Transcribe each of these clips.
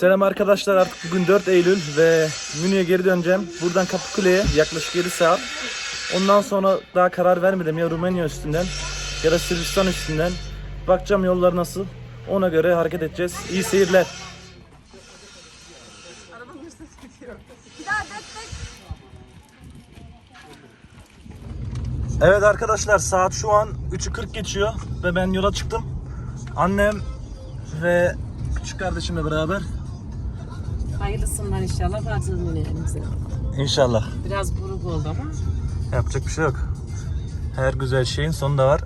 Selam arkadaşlar artık bugün 4 Eylül ve Münih'e geri döneceğim. Buradan Kapıkule'ye yaklaşık 7 saat. Ondan sonra daha karar vermedim ya Rumenya üstünden ya da Sırbistan üstünden. Bakacağım yollar nasıl. Ona göre hareket edeceğiz. İyi seyirler. Evet arkadaşlar saat şu an 3'ü 40 geçiyor ve ben yola çıktım. Annem ve küçük kardeşimle beraber Hayırlısından inşallah yine elimize. inşallah. Biraz buruk oldu ama Yapacak bir şey yok. Her güzel şeyin sonu da var.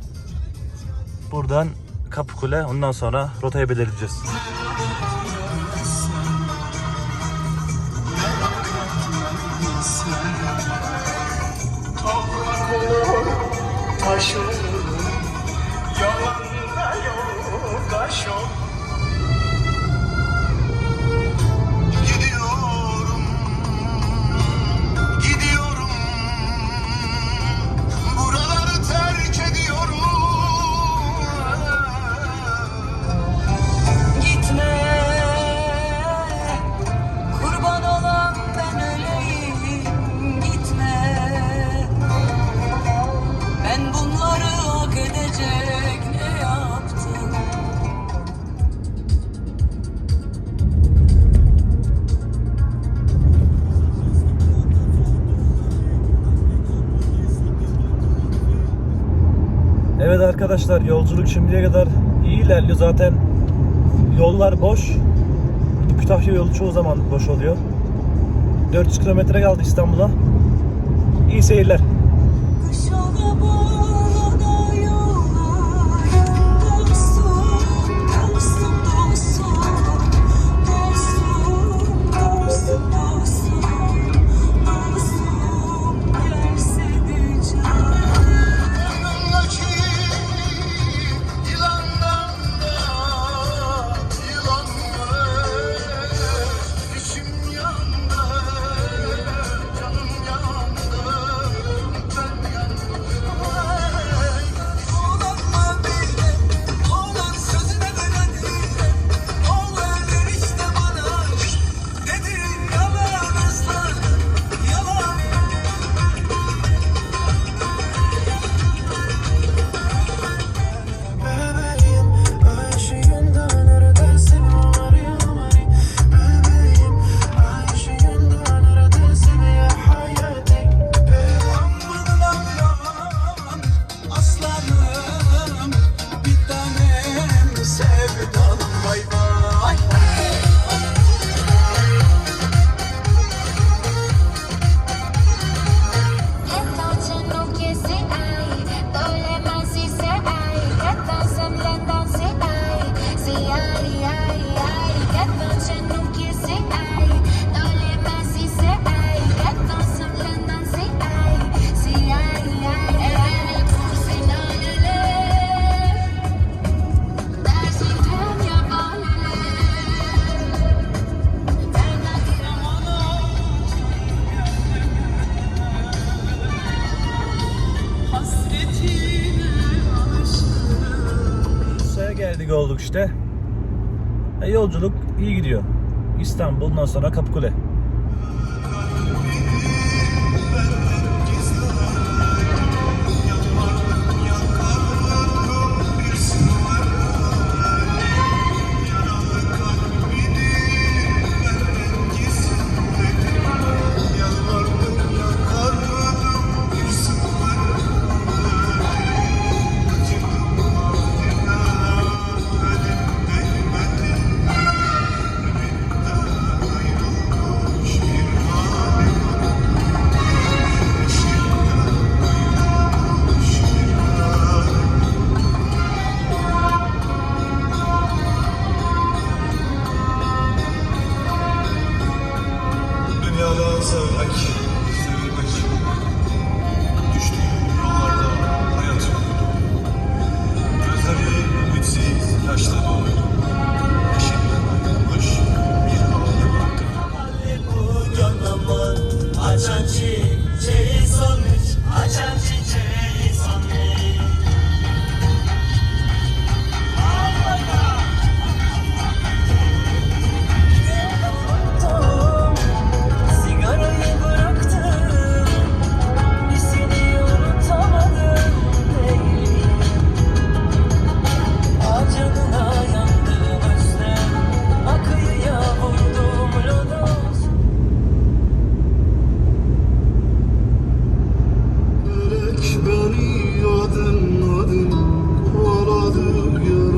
Buradan Kapıkule ondan sonra rotayı belirleyeceğiz. Arkadaşlar yolculuk şimdiye kadar iyi ilerliyor zaten. Yollar boş. Kütahya yolu çoğu zaman boş oluyor. 400 kilometre kaldı İstanbul'a. İyi seyirler. Kış geldik olduk işte. E, yolculuk iyi gidiyor. İstanbul'dan sonra Kapıkule. Dünyada sevmek, Kaldım yalnız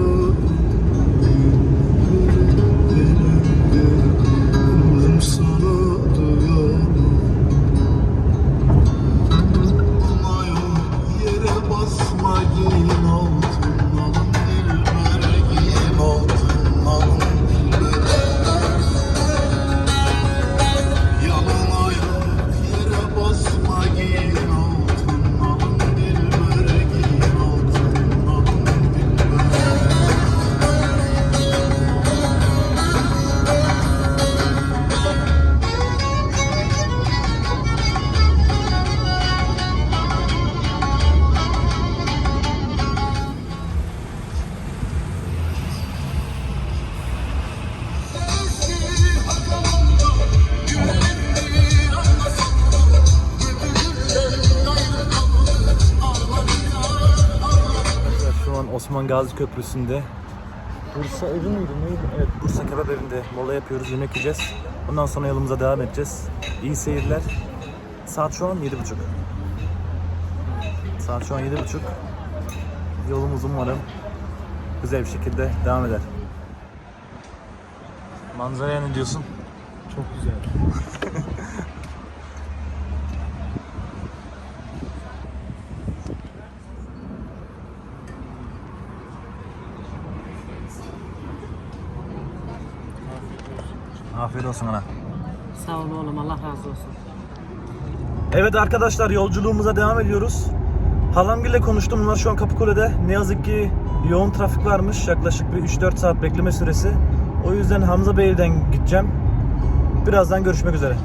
Osman Gazi Köprüsü'nde. Bursa evi miydi neydi? Evet Bursa Kebap Evi'nde mola yapıyoruz, yemek yiyeceğiz. Ondan sonra yolumuza devam edeceğiz. İyi seyirler. Saat şu an 7.30. Saat şu an 7.30. Yolumuz umarım güzel bir şekilde devam eder. Manzaraya ne diyorsun? Çok güzel. olsun ana. Sağ ol oğlum Allah razı olsun. Evet arkadaşlar yolculuğumuza devam ediyoruz. Halamgille konuştum. Bunlar şu an Kapıkule'de. Ne yazık ki yoğun trafik varmış. Yaklaşık bir 3-4 saat bekleme süresi. O yüzden Hamza Bey'den gideceğim. Birazdan görüşmek üzere.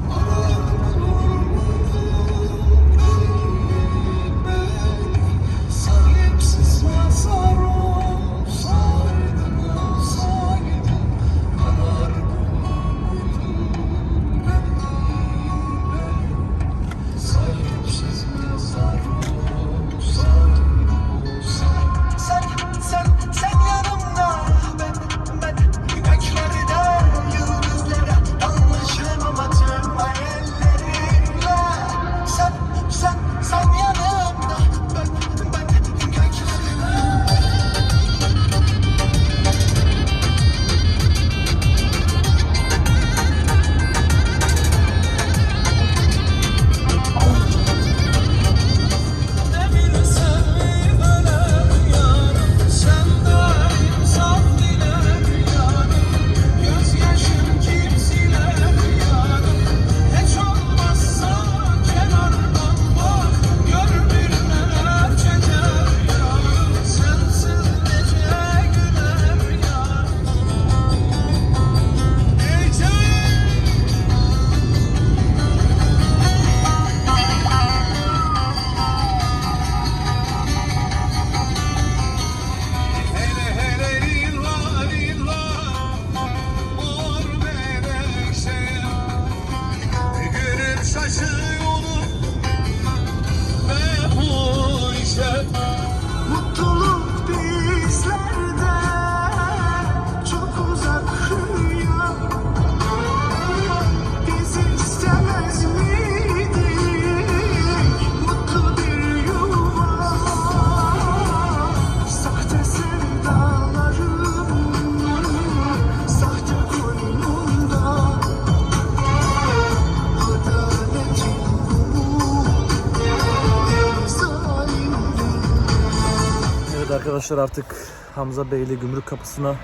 Arkadaşlar artık Hamza Beyli gümrük kapısına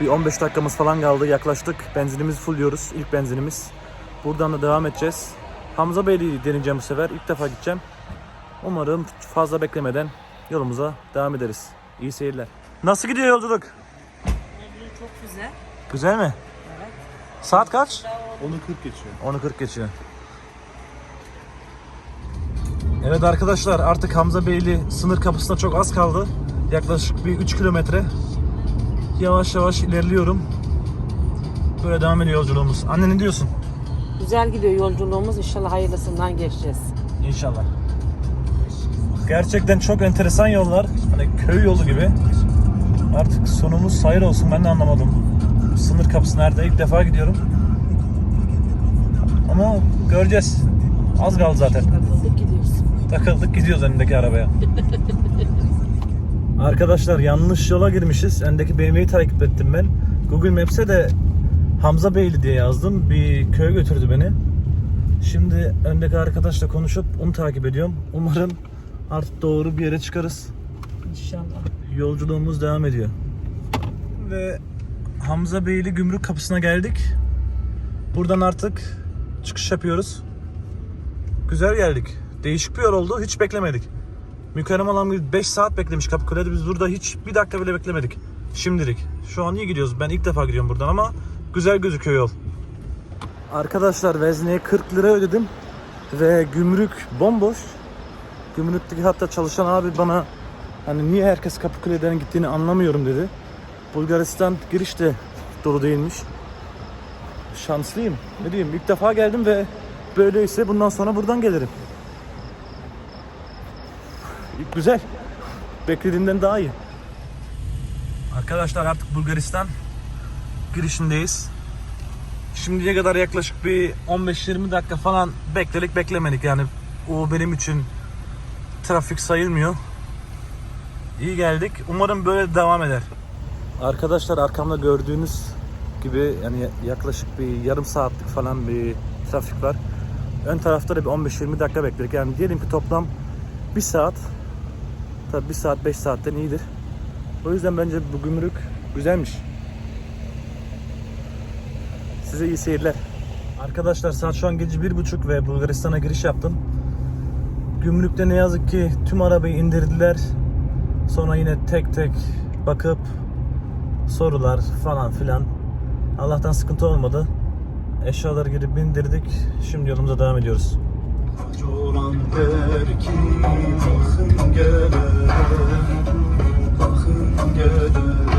bir 15 dakikamız falan kaldı. Yaklaştık. Benzinimizi fullüyoruz. İlk benzinimiz. Buradan da devam edeceğiz. Hamza Beyli'yi deneyeceğim bu sefer. İlk defa gideceğim. Umarım fazla beklemeden yolumuza devam ederiz. İyi seyirler. Nasıl gidiyor yolculuk? Çok güzel. Güzel mi? Saat kaç? Onu 40 geçiyor. 10.40 geçiyor. Evet arkadaşlar artık Hamza Beyli sınır kapısına çok az kaldı. Yaklaşık bir 3 kilometre. Yavaş yavaş ilerliyorum. Böyle devam ediyor yolculuğumuz. Anne ne diyorsun? Güzel gidiyor yolculuğumuz. İnşallah hayırlısından geçeceğiz. İnşallah. Gerçekten çok enteresan yollar. Hani köy yolu gibi. Artık sonumuz sayır olsun ben de anlamadım. Sınır kapısı nerede? İlk defa gidiyorum. Ama göreceğiz. Az kaldı zaten. Takıldık gidiyoruz. Takıldık gidiyoruz önündeki arabaya. Arkadaşlar yanlış yola girmişiz. Öndeki BMW'yi takip ettim ben. Google Maps'e de Hamza Beyli diye yazdım. Bir köye götürdü beni. Şimdi öndeki arkadaşla konuşup onu takip ediyorum. Umarım artık doğru bir yere çıkarız. İnşallah. Yolculuğumuz devam ediyor. Ve Hamza Beyli gümrük kapısına geldik. Buradan artık çıkış yapıyoruz. Güzel geldik. Değişik bir yol oldu. Hiç beklemedik. Mükerrem alan 5 saat beklemiş Kapıkule'de. Biz burada hiç bir dakika bile beklemedik. Şimdilik. Şu an iyi gidiyoruz. Ben ilk defa gidiyorum buradan ama güzel gözüküyor yol. Arkadaşlar vezneye 40 lira ödedim. Ve gümrük bomboş. Gümrükteki hatta çalışan abi bana hani niye herkes Kapıkule'den gittiğini anlamıyorum dedi. Bulgaristan giriş de dolu değilmiş. Şanslıyım. Ne diyeyim ilk defa geldim ve böyleyse bundan sonra buradan gelirim. Güzel. Beklediğimden daha iyi. Arkadaşlar artık Bulgaristan girişindeyiz. Şimdiye kadar yaklaşık bir 15-20 dakika falan bekledik beklemedik yani o benim için trafik sayılmıyor. İyi geldik. Umarım böyle devam eder. Arkadaşlar arkamda gördüğünüz gibi yani yaklaşık bir yarım saatlik falan bir trafik var. Ön tarafta da bir 15-20 dakika bekledik. Yani diyelim ki toplam 1 saat Tabi 1 saat 5 saatten iyidir. O yüzden bence bu gümrük güzelmiş. Size iyi seyirler. Arkadaşlar saat şu an gece bir buçuk ve Bulgaristan'a giriş yaptım. Gümrükte ne yazık ki tüm arabayı indirdiler. Sonra yine tek tek bakıp sorular falan filan. Allah'tan sıkıntı olmadı. Eşyaları girip bindirdik. Şimdi yolumuza devam ediyoruz. Coran belki bakın gele. Bakın gele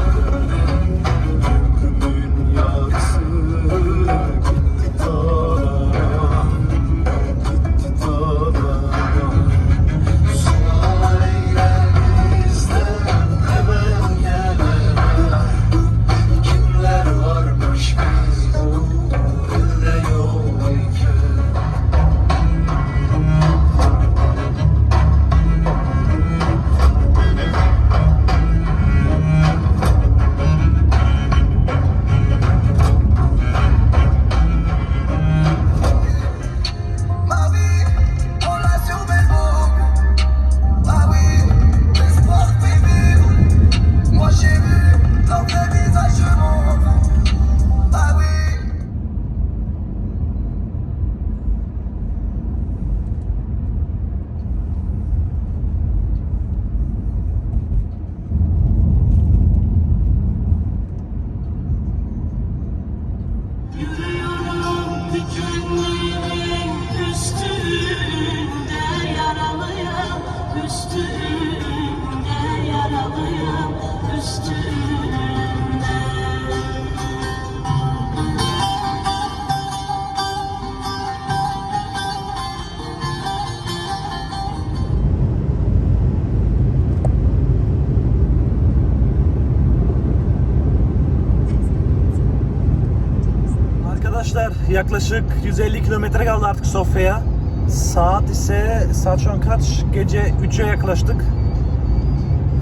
yaklaşık 150 kilometre kaldı artık Sofya'ya. Saat ise saat şu an kaç? Gece 3'e yaklaştık.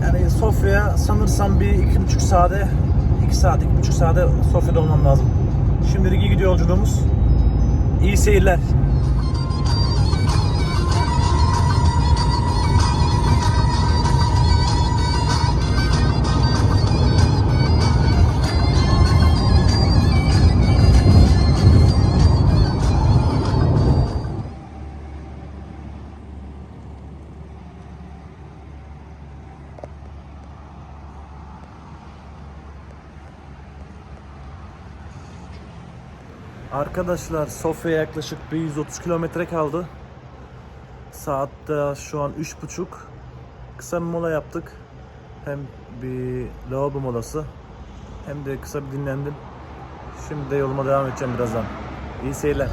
Yani Sofya'ya sanırsam bir iki buçuk saate, iki saat, iki buçuk saate Sofya'da olmam lazım. Şimdilik iyi gidiyor yolculuğumuz. İyi seyirler. Arkadaşlar Sofya'ya yaklaşık bir 130 kilometre kaldı. Saatte şu an 3.30. Kısa bir mola yaptık. Hem bir lavabo molası hem de kısa bir dinlendim. Şimdi de yoluma devam edeceğim birazdan. İyi seyirler.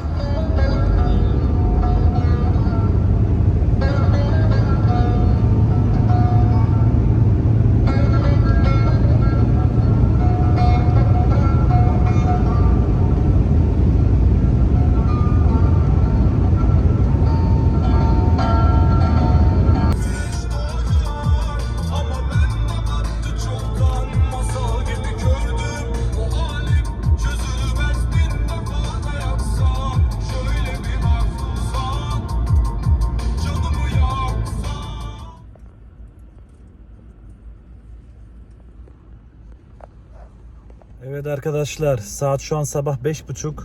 Arkadaşlar saat şu an sabah 5.30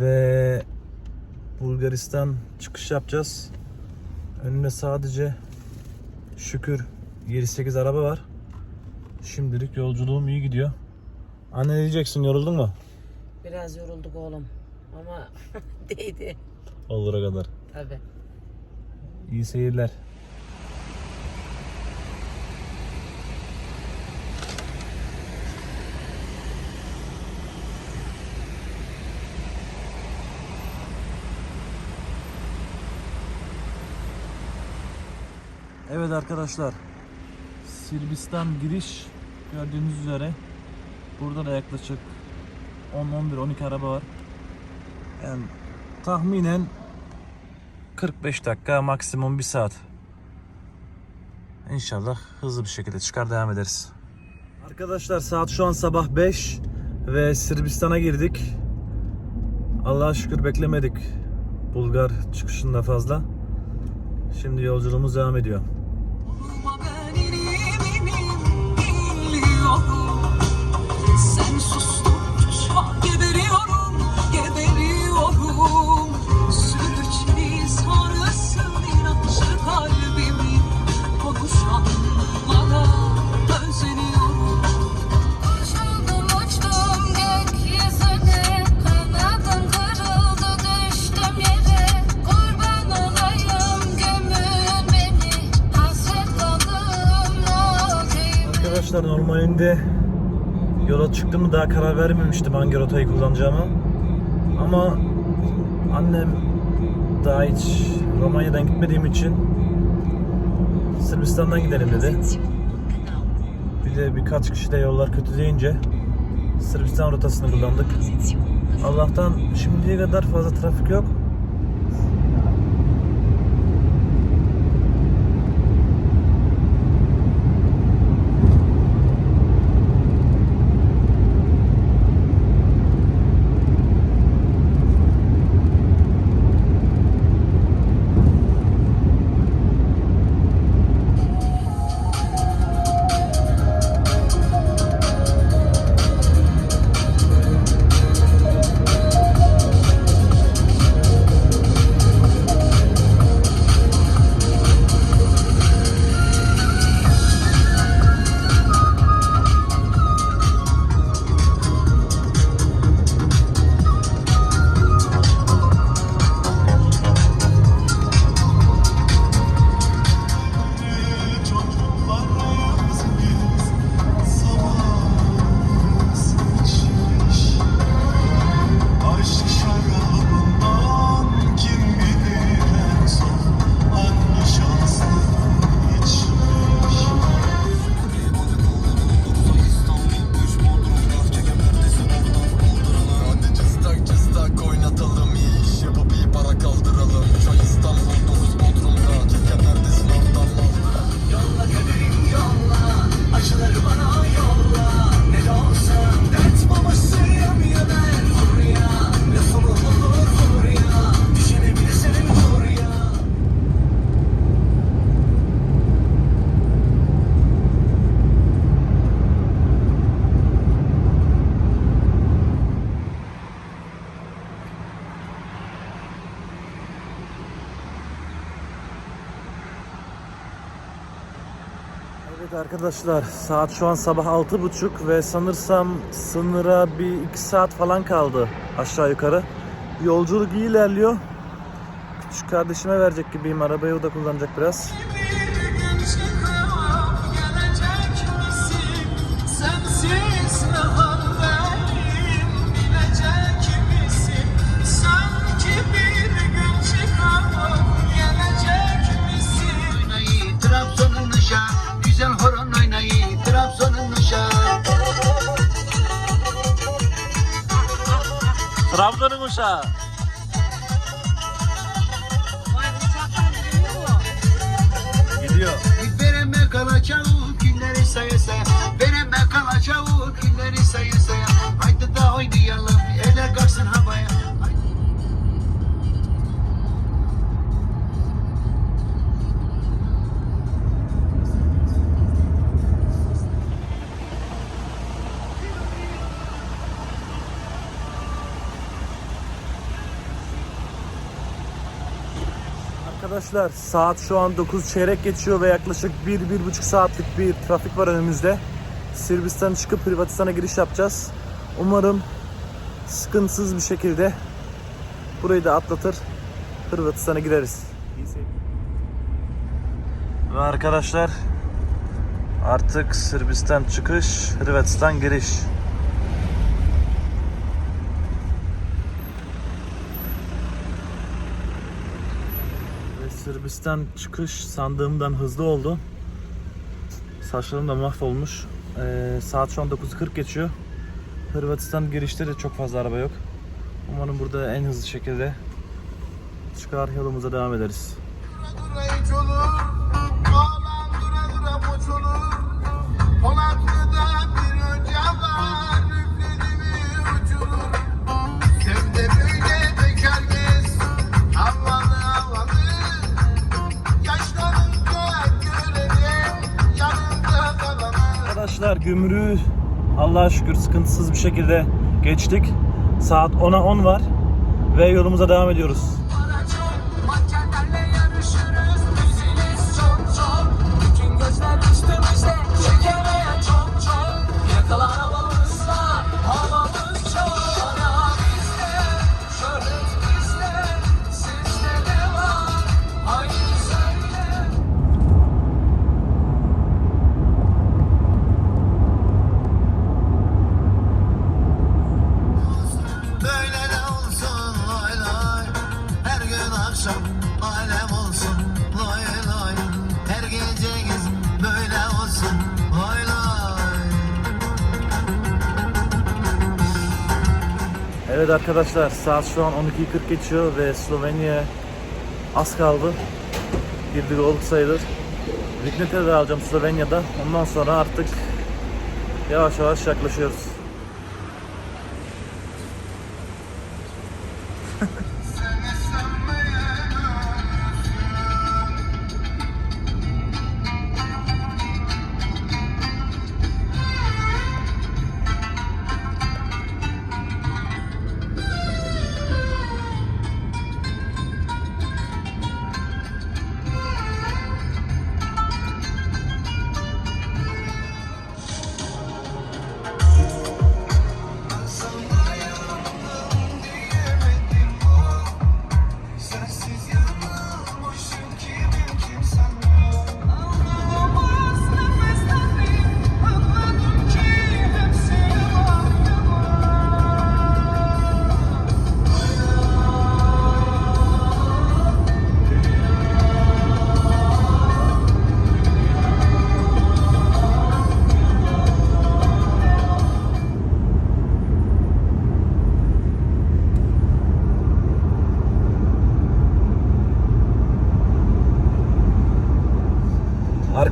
ve Bulgaristan çıkış yapacağız. Önümde sadece şükür 7-8 araba var. Şimdilik yolculuğum iyi gidiyor. Anne ne diyeceksin yoruldun mu? Biraz yorulduk oğlum. Ama değdi. Olur'a kadar. Tabii. İyi seyirler. Evet arkadaşlar. Sırbistan giriş Gördüğünüz üzere burada da yaklaşık 10 11 12 araba var. Yani tahminen 45 dakika maksimum 1 saat. İnşallah hızlı bir şekilde çıkar devam ederiz. Arkadaşlar saat şu an sabah 5 ve Sırbistan'a girdik. Allah'a şükür beklemedik Bulgar çıkışında fazla. Şimdi yolculuğumuz devam ediyor. Normalinde yola çıktığımda daha karar vermemiştim hangi rotayı kullanacağımı. Ama annem daha hiç Romanya'dan gitmediğim için Sırbistan'dan gidelim dedi. Bir de birkaç kişi de yollar kötü deyince Sırbistan rotasını kullandık. Allah'tan şimdiye kadar fazla trafik yok. Arkadaşlar saat şu an sabah altı buçuk ve sanırsam sınıra bir iki saat falan kaldı aşağı yukarı. Yolculuk iyi ilerliyor. Küçük kardeşime verecek gibiyim arabayı o da kullanacak biraz. 하. Arkadaşlar saat şu an 9 çeyrek geçiyor ve yaklaşık 1-1,5 saatlik bir trafik var önümüzde. Sırbistan çıkıp Hırvatistan'a giriş yapacağız. Umarım sıkıntısız bir şekilde burayı da atlatır. Hırvatistan'a gireriz. Ve arkadaşlar artık Sırbistan çıkış, Hırvatistan giriş. Sırbistan çıkış sandığımdan hızlı oldu. Saçlarım da mahvolmuş. Ee, saat şu an 9.40 geçiyor. Hırvatistan girişte de çok fazla araba yok. Umarım burada en hızlı şekilde çıkar yolumuza devam ederiz. Gümrüğü Allah'a şükür sıkıntısız bir şekilde geçtik. Saat 10'a 10 var ve yolumuza devam ediyoruz. Evet arkadaşlar saat şu an 12.40 geçiyor ve Slovenya az kaldı. Bir bir olduk sayılır. Vignet'e de alacağım Slovenya'da. Ondan sonra artık yavaş yavaş yaklaşıyoruz.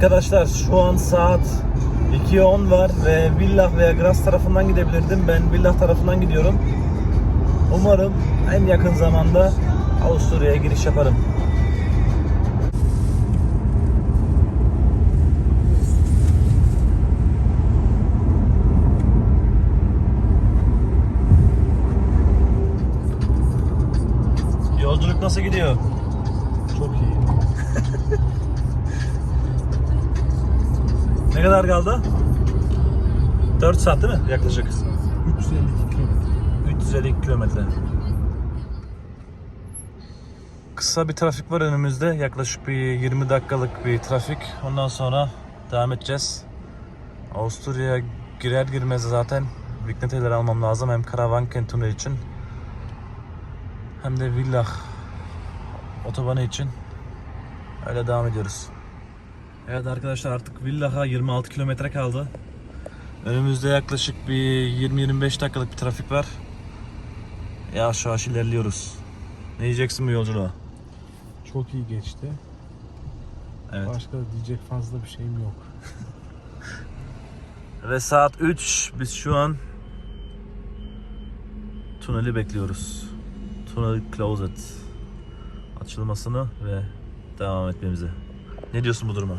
Arkadaşlar şu an saat 2'ye 10 var ve Villach veya Graz tarafından gidebilirdim. Ben Villach tarafından gidiyorum. Umarım en yakın zamanda Avusturya'ya giriş yaparım. Kadar kaldı? 4 saat değil mi yaklaşık? 352 kilometre. 352 kilometre. Kısa bir trafik var önümüzde. Yaklaşık bir 20 dakikalık bir trafik. Ondan sonra devam edeceğiz. Avusturya'ya girer girmez zaten Vignete'leri almam lazım. Hem Karavanken tüneli için hem de Villach otobanı için. Öyle devam ediyoruz. Evet arkadaşlar artık Villach'a 26 kilometre kaldı. Önümüzde yaklaşık bir 20-25 dakikalık bir trafik var. Yavaş yavaş ilerliyoruz. Ne diyeceksin bu yolculuğa? Çok iyi geçti. Evet. Başka diyecek fazla bir şeyim yok. Ve saat 3. Biz şu an tüneli bekliyoruz. Tunnel closet açılmasını ve devam etmemizi. Ne diyorsun bu duruma?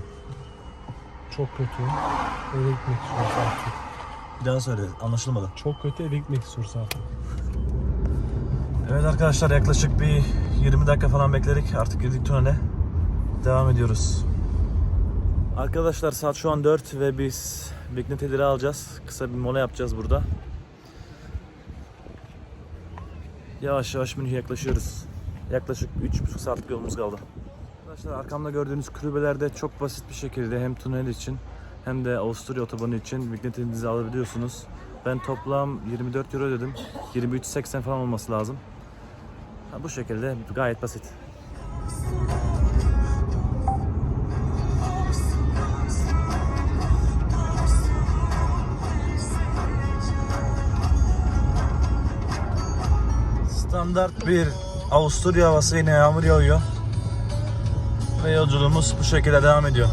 Çok kötü. Eve gitmek istiyoruz artık. Bir daha söyle anlaşılmadı. Çok kötü eve gitmek istiyoruz artık. Evet arkadaşlar yaklaşık bir 20 dakika falan bekledik. Artık girdik tünele. Devam ediyoruz. Arkadaşlar saat şu an 4 ve biz Vignete'leri alacağız. Kısa bir mola yapacağız burada. Yavaş yavaş Münih'e yaklaşıyoruz. Yaklaşık 3,5 saatlik yolumuz kaldı. Arkadaşlar arkamda gördüğünüz kulübelerde çok basit bir şekilde hem tünel için hem de Avusturya otobanı için vignetinizi alabiliyorsunuz. Ben toplam 24 euro ödedim. 23.80 falan olması lazım. Ha, bu şekilde gayet basit. Standart bir Avusturya havası yine yağmur yağıyor. Yolculuğumuz bu şekilde devam ediyor.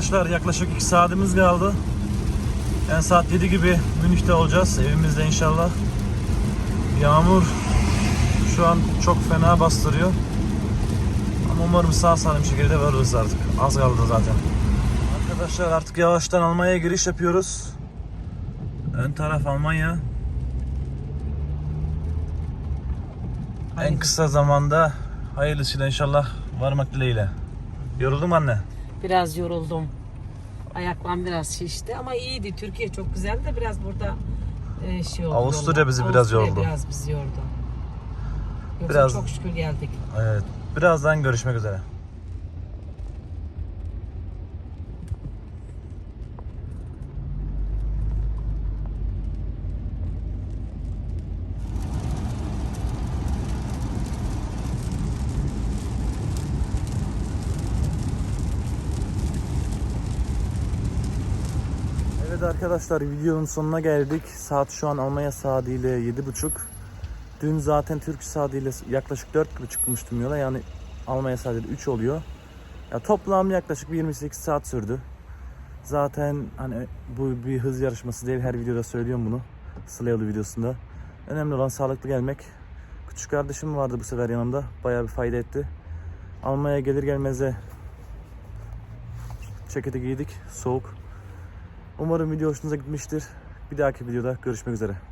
Arkadaşlar yaklaşık 2 saatimiz kaldı. Yani saat 7 gibi Münih'te olacağız. Evimizde inşallah. Yağmur şu an çok fena bastırıyor. Ama umarım sağ salim şekilde varırız artık. Az kaldı zaten. Arkadaşlar artık yavaştan Almanya'ya giriş yapıyoruz. Ön taraf Almanya. En kısa zamanda hayırlısıyla inşallah varmak dileğiyle. Yoruldun mu anne? Biraz yoruldum. Ayaklarım biraz şişti ama iyiydi. Türkiye çok güzeldi de biraz burada e, şey oldu. Avusturya bizi biraz Avusturya yordu. biraz bizi yordu. Yoksa Biraz- çok şükür geldik. Evet. Birazdan görüşmek üzere. Evet arkadaşlar videonun sonuna geldik. Saat şu an Almanya saatiyle 7.30. Dün zaten Türk saatiyle yaklaşık 4.30'muştum yola. Yani Almanya saatiyle 3 oluyor. Ya toplam yaklaşık bir 28 saat sürdü. Zaten hani bu bir hız yarışması değil. Her videoda söylüyorum bunu. Sıla yolu videosunda. Önemli olan sağlıklı gelmek. Küçük kardeşim vardı bu sefer yanımda. Bayağı bir fayda etti. Almanya'ya gelir gelmez de ceketi giydik. Soğuk. Umarım video hoşunuza gitmiştir. Bir dahaki videoda görüşmek üzere.